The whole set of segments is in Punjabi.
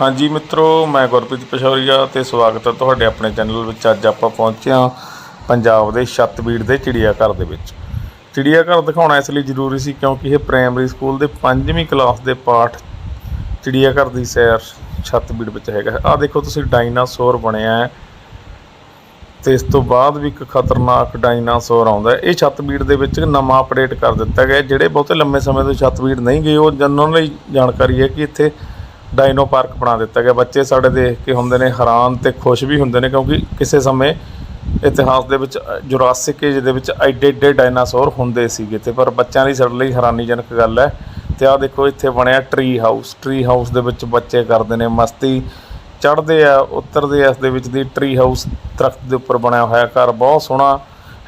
ਹਾਂਜੀ ਮਿੱਤਰੋ, ਮੈਂ ਗੁਰਪ੍ਰੀਤ ਪਸ਼ੌਰੀਆ ਤੇ ਸਵਾਗਤ ਹੈ ਤੁਹਾਡੇ ਆਪਣੇ ਚੈਨਲ ਵਿੱਚ। ਅੱਜ ਆਪਾਂ ਪਹੁੰਚੇ ਹਾਂ ਪੰਜਾਬ ਦੇ ਛੱਤਬੀੜ ਦੇ ਚਿੜੀਆ ਘਰ ਦੇ ਵਿੱਚ। ਚਿੜੀਆ ਘਰ ਦਿਖਾਉਣਾ ਇਸ ਲਈ ਜ਼ਰੂਰੀ ਸੀ ਕਿਉਂਕਿ ਇਹ ਪ੍ਰਾਇਮਰੀ ਸਕੂਲ ਦੇ 5ਵੀਂ ਕਲਾਸ ਦੇ ਪਾਠ ਚਿੜੀਆ ਘਰ ਦੀ ਸੈਰ ਛੱਤਬੀੜ ਵਿੱਚ ਹੈਗਾ। ਆ ਦੇਖੋ, ਤੁਸੀਂ ਡਾਇਨਾਸੌਰ ਬਣਿਆ ਹੈ ਤੇ ਇਸ ਤੋਂ ਬਾਅਦ ਵੀ ਇੱਕ ਖਤਰਨਾਕ ਡਾਇਨਾਸੌਰ ਆਉਂਦਾ ਇਹ ਛੱਤਬੀੜ ਦੇ ਵਿੱਚ ਨਵਾਂ ਅਪਡੇਟ ਕਰ ਦਿੱਤਾ ਗਿਆ ਜਿਹੜੇ ਬਹੁਤੇ ਲੰਮੇ ਸਮੇਂ ਤੋਂ ਛੱਤਬੀੜ ਨਹੀਂ ਗਏ, ਉਹ ਜਨਾਂ ਲਈ ਜਾਣਕਾਰੀ ਹੈ ਕਿ ਇੱਥੇ ਡਾਇਨੋ ਪਾਰਕ ਬਣਾ ਦਿੱਤਾ ਗਿਆ। ਬੱਚੇ ਸਾਡੇ ਦੇਖ ਕੇ ਹੁੰਦੇ ਨੇ ਹੈਰਾਨ ਤੇ ਖੁਸ਼ ਵੀ ਹੁੰਦੇ ਨੇ ਕਿਉਂਕਿ ਕਿਸੇ ਸਮੇਂ ਇਤਿਹਾਸ ਦੇ ਵਿੱਚ, ਜੁਰਾਸਿਕ ਏਜ ਦੇ ਵਿੱਚ ਐਡੇ ਐਡੇ ਡਾਇਨਾਸੌਰ ਹੁੰਦੇ ਸੀਗੇ ਤੇ ਪਰ ਬੱਚਿਆਂ ਲਈ ਸਾਡੇ ਲਈ ਹੈਰਾਨੀਜਨਕ ਗੱਲ ਹੈ। ਤੇ ਆਹ ਦੇਖੋ ਇੱਥੇ ਬਣਿਆ ਟਰੀ ਹਾਊਸ ਟਰੀ ਹਾਊਸ ਦੇ ਵਿੱਚ ਬੱਚੇ ਕਰਦੇ ਨੇ ਮਸਤੀ, ਚੜ੍ਹਦੇ ਆ, ਉਤਰਦੇ ਆ, ਇਸ ਦੇ ਵਿੱਚ ਦੀ ਟਰੀ ਹਾਊਸ ਦਰਖਤ ਦੇ ਉੱਪਰ ਬਣਿਆ ਹੋਇਆ ਘਰ। ਬਹੁਤ ਸੋਹਣਾ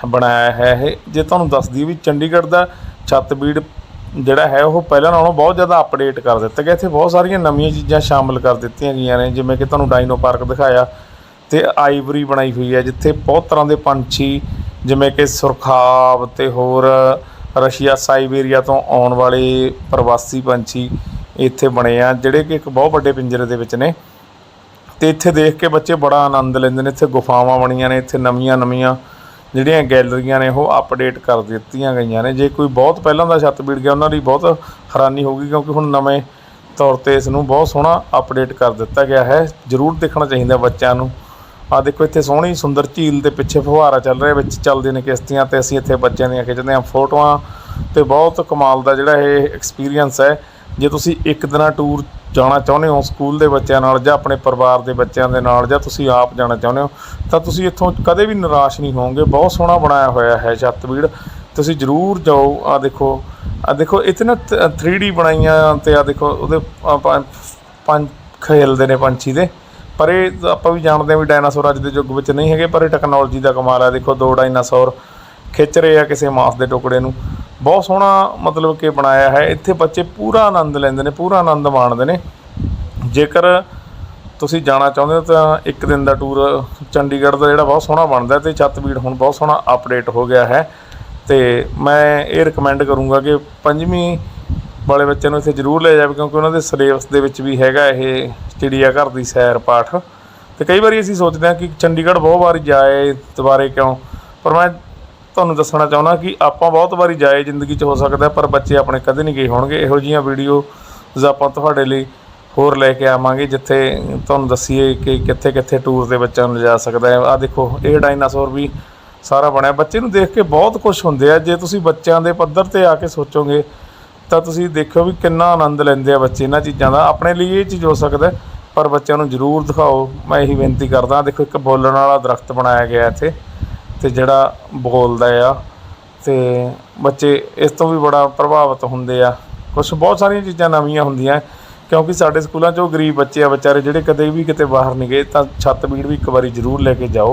ਬਣਾਇਆ ਹੈ ਇਹ। ਜੇ ਤੁਹਾਨੂੰ ਦੱਸਦੀ ਵੀ ਚੰਡੀਗੜ੍ਹ ਦਾ ਛੱਤਬੀੜ ਜਿਹੜਾ ਹੈ ਉਹ ਪਹਿਲਾਂ ਨਾਲੋਂ ਬਹੁਤ ਜ਼ਿਆਦਾ ਅਪਡੇਟ ਕਰ ਦਿੱਤਾ ਗਿਆ। ਇੱਥੇ ਬਹੁਤ ਸਾਰੀਆਂ ਨਵੀਆਂ ਚੀਜ਼ਾਂ ਸ਼ਾਮਲ ਕਰ ਦਿੱਤੀਆਂ ਗਈਆਂ ਨੇ, ਜਿਵੇਂ ਕਿ ਤੁਹਾਨੂੰ ਡਾਈਨੋ ਪਾਰਕ ਦਿਖਾਇਆ ਤੇ ਆਈਵਰੀ ਬਣਾਈ ਹੋਈ ਹੈ, ਜਿੱਥੇ ਬਹੁਤ ਤਰ੍ਹਾਂ ਦੇ ਪੰਛੀ, ਜਿਵੇਂ ਕਿ ਸੁਰਖਾਬ ਤੇ ਹੋਰ ਰਸ਼ੀਆ ਸਾਈਬੇਰੀਆ ਤੋਂ ਆਉਣ ਵਾਲੇ ਪ੍ਰਵਾਸੀ ਪੰਛੀ ਇੱਥੇ ਬਣੇ ਆ, ਜਿਹੜੇ ਕਿ ਇੱਕ ਬਹੁਤ ਵੱਡੇ ਪਿੰਜਰੇ ਦੇ ਵਿੱਚ ਨੇ। ਤੇ ਇੱਥੇ ਦੇਖ ਕੇ ਬੱਚੇ ਬੜਾ ਆਨੰਦ ਲੈਂਦੇ ਨੇ, ਇੱਥੇ ਗੁਫਾਵਾਂ ਬਣੀਆਂ ਨੇ, ਇੱਥੇ ਨਵੀਆਂ ਨਵੀਆਂ ਜਿਹੜੀਆਂ ਗੈਲਰੀਆਂ ਨੇ ਉਹ ਅਪਡੇਟ ਕਰ ਦਿੱਤੀਆਂ ਗਈਆਂ ਨੇ। ਜੇ ਕੋਈ ਬਹੁਤ ਪਹਿਲਾਂ ਦਾ ਛੱਤ ਬੀੜ ਗਿਆ, ਉਹਨਾਂ ਲਈ ਬਹੁਤ ਹੈਰਾਨੀ ਹੋਊਗੀ ਕਿਉਂਕਿ ਹੁਣ ਨਵੇਂ ਤੌਰ ਤੇ ਇਸ ਨੂੰ ਬਹੁਤ ਸੋਹਣਾ ਅਪਡੇਟ ਕਰ ਦਿੱਤਾ ਗਿਆ ਹੈ। ਜ਼ਰੂਰ ਦੇਖਣਾ ਚਾਹੀਦਾ ਬੱਚਿਆਂ ਨੂੰ। ਆ ਦੇਖੋ, ਇੱਥੇ ਸੋਹਣੀ ਸੁੰਦਰ ਝੀਲ ਦੇ ਪਿੱਛੇ ਫੁਹਾਰਾ ਚੱਲ ਰਿਹਾ, ਵਿੱਚ ਚੱਲਦੇ ਨੇ ਕਿਸ਼ਤੀਆਂ ਤੇ ਅਸੀਂ ਇੱਥੇ ਬੱਚਿਆਂ ਦੀਆਂ ਖਿੱਚਦੇ ਹਾਂ ਫੋਟੋਆਂ ਤੇ ਬਹੁਤ ਕਮਾਲ ਦਾ ਜਿਹੜਾ ਇਹ ਐਕਸਪੀਰੀਅੰਸ ਹੈ। ਜੇ ਤੁਸੀਂ ਇੱਕ ਦਿਨਾਂ ਟੂਰ ਜਾਣਾ ਚਾਹੁੰਦੇ ਹੋ ਸਕੂਲ ਦੇ ਬੱਚਿਆਂ ਨਾਲ ਜਾਂ ਆਪਣੇ ਪਰਿਵਾਰ ਦੇ ਬੱਚਿਆਂ ਦੇ ਨਾਲ ਜਾਂ ਤੁਸੀਂ ਆਪ ਜਾਣਾ ਚਾਹੁੰਦੇ ਹੋ, ਤਾਂ ਤੁਸੀਂ ਇੱਥੋਂ ਕਦੇ ਵੀ ਨਿਰਾਸ਼ ਨਹੀਂ ਹੋਵੋਗੇ। ਬਹੁਤ ਸੋਹਣਾ ਬਣਾਇਆ ਹੋਇਆ ਹੈ ਛੱਤਬੀੜ ਤੁਸੀਂ ਜ਼ਰੂਰ ਜਾਓ। ਆ ਦੇਖੋ ਆ ਦੇਖੋ ਇੱਥੇ ਨਾ 3D ਬਣਾਈਆਂ ਤੇ ਆ ਦੇਖੋ, ਉਹਦੇ ਆਪਾਂ ਖੇਲਦੇ ਨੇ ਪੰਛੀ ਦੇ। ਪਰ ਇਹ ਆਪਾਂ ਵੀ ਜਾਣਦੇ ਹਾਂ ਵੀ ਡਾਇਨਾਸੌਰ ਅੱਜ ਦੇ ਯੁੱਗ ਵਿੱਚ ਨਹੀਂ ਹੈਗੇ, ਪਰ ਇਹ ਟੈਕਨੋਲੋਜੀ ਦਾ ਕਮਾਲ ਹੈ। ਦੇਖੋ, ਦੋ ਡਾਇਨਾਸੌਰ ਖਿੱਚ ਰਹੇ ਆ ਕਿਸੇ ਮਾਸ ਦੇ ਟੁਕੜੇ ਨੂੰ। ਬਹੁਤ ਸੋਹਣਾ ਮਤਲਬ ਕਿ ਬਣਾਇਆ ਹੈ। ਇੱਥੇ ਬੱਚੇ ਪੂਰਾ ਆਨੰਦ ਲੈਂਦੇ ਨੇ, ਪੂਰਾ ਆਨੰਦ ਮਾਣਦੇ ਨੇ। ਜੇਕਰ ਤੁਸੀਂ ਜਾਣਾ ਚਾਹੁੰਦੇ ਹੋ ਤਾਂ ਇੱਕ ਦਿਨ ਦਾ ਟੂਰ ਚੰਡੀਗੜ੍ਹ ਦਾ ਜਿਹੜਾ ਬਹੁਤ ਸੋਹਣਾ ਬਣਦਾ ਹੈ ਤੇ ਛੱਤਬੀੜ ਹੁਣ ਬਹੁਤ ਸੋਹਣਾ ਅਪਡੇਟ ਹੋ ਗਿਆ ਹੈ। ਤੇ ਮੈਂ ਇਹ ਰეკਮੈਂਡ ਕਰੂੰਗਾ ਕਿ ਪੰਜਵੀਂ ਵਾਲੇ ਬੱਚਿਆਂ ਨੂੰ ਇੱਥੇ ਜ਼ਰੂਰ ਲੈ ਜਾਵੇ ਕਿਉਂਕਿ ਉਹਨਾਂ ਦੇ ਸਿਲੇਬਸ ਦੇ ਵਿੱਚ ਵੀ ਹੈਗਾ ਇਹ ਚਿੜੀਆ ਘਰ ਦੀ ਸੈਰ ਪਾਠ। ਤੇ ਕਈ ਵਾਰੀ ਅਸੀਂ ਸੋਚਦੇ ਹਾਂ ਕਿ ਚੰਡੀਗੜ੍ਹ ਬਹੁਤ ਵਾਰ ਜਾਏ ਦੁਬਾਰੇ ਕਿਉਂ? ਪਰ ਮੈਂ ਤੁਹਾਨੂੰ ਦੱਸਣਾ ਚਾਹੁੰਦਾ ਕਿ ਆਪਾਂ ਬਹੁਤ ਵਾਰੀ ਜਾਏ ਜ਼ਿੰਦਗੀ 'ਚ ਹੋ ਸਕਦਾ ਪਰ ਬੱਚੇ ਆਪਣੇ ਕਦੇ ਨਹੀਂ ਗਏ ਹੋਣਗੇ। ਇਹੋ ਜਿਹੀਆਂ ਵੀਡੀਓਜ਼ ਆਪਾਂ ਤੁਹਾਡੇ ਲਈ ਹੋਰ ਲੈ ਕੇ ਆਵਾਂਗੇ, ਜਿੱਥੇ ਤੁਹਾਨੂੰ ਦੱਸੀਏ ਕਿ ਕਿੱਥੇ ਕਿੱਥੇ ਟੂਰ ਦੇ ਬੱਚਿਆਂ ਨੂੰ ਲਿਜਾ ਸਕਦਾ ਹੈ। ਆ ਦੇਖੋ, ਇਹ ਡਾਇਨਾਸੌਰ ਵੀ ਸਾਰਾ ਬਣਿਆ। ਬੱਚੇ ਨੂੰ ਦੇਖ ਕੇ ਬਹੁਤ ਖੁਸ਼ ਹੁੰਦੇ ਆ। ਜੇ ਤੁਸੀਂ ਬੱਚਿਆਂ ਦੇ ਪੱਧਰ ਤੇ ਆ ਕੇ ਸੋਚੋਗੇ, ਤਾਂ ਤੁਸੀਂ ਦੇਖਿਓ ਵੀ ਕਿੰਨਾ ਆਨੰਦ ਲੈਂਦੇ ਆ ਬੱਚੇ ਇਹਨਾਂ ਚੀਜ਼ਾਂ ਦਾ। ਆਪਣੇ ਲਈ ਇਹ ਚੀਜ਼ ਹੋ ਸਕਦਾ ਪਰ ਬੱਚਿਆਂ ਨੂੰ ਜ਼ਰੂਰ ਦਿਖਾਓ। ਮੈਂ ਇਹੀ ਬੇਨਤੀ ਕਰਦਾ ਦੇਖੋ, ਇੱਕ ਬੋਲਣ ਵਾਲਾ ਦਰਖਤ ਬਣਾਇਆ ਗਿਆ ਇੱਥੇ। ਅਤੇ ਜਿਹੜਾ ਬੋਲਦਾ ਆ ਅਤੇ ਬੱਚੇ ਇਸ ਤੋਂ ਵੀ ਬੜਾ ਪ੍ਰਭਾਵਿਤ ਹੁੰਦੇ ਆ। ਕੁਛ ਬਹੁਤ ਸਾਰੀਆਂ ਚੀਜ਼ਾਂ ਨਵੀਆਂ ਹੁੰਦੀਆਂ, ਕਿਉਂਕਿ ਸਾਡੇ ਸਕੂਲਾਂ 'ਚ ਉਹ ਗਰੀਬ ਬੱਚੇ ਆ ਵਿਚਾਰੇ, ਜਿਹੜੇ ਕਦੇ ਵੀ ਕਿਤੇ ਬਾਹਰ ਨਹੀਂ ਗਏ, ਤਾਂ ਛੱਤ ਬੀੜ ਵੀ ਇੱਕ ਵਾਰੀ ਜ਼ਰੂਰ ਲੈ ਕੇ ਜਾਓ।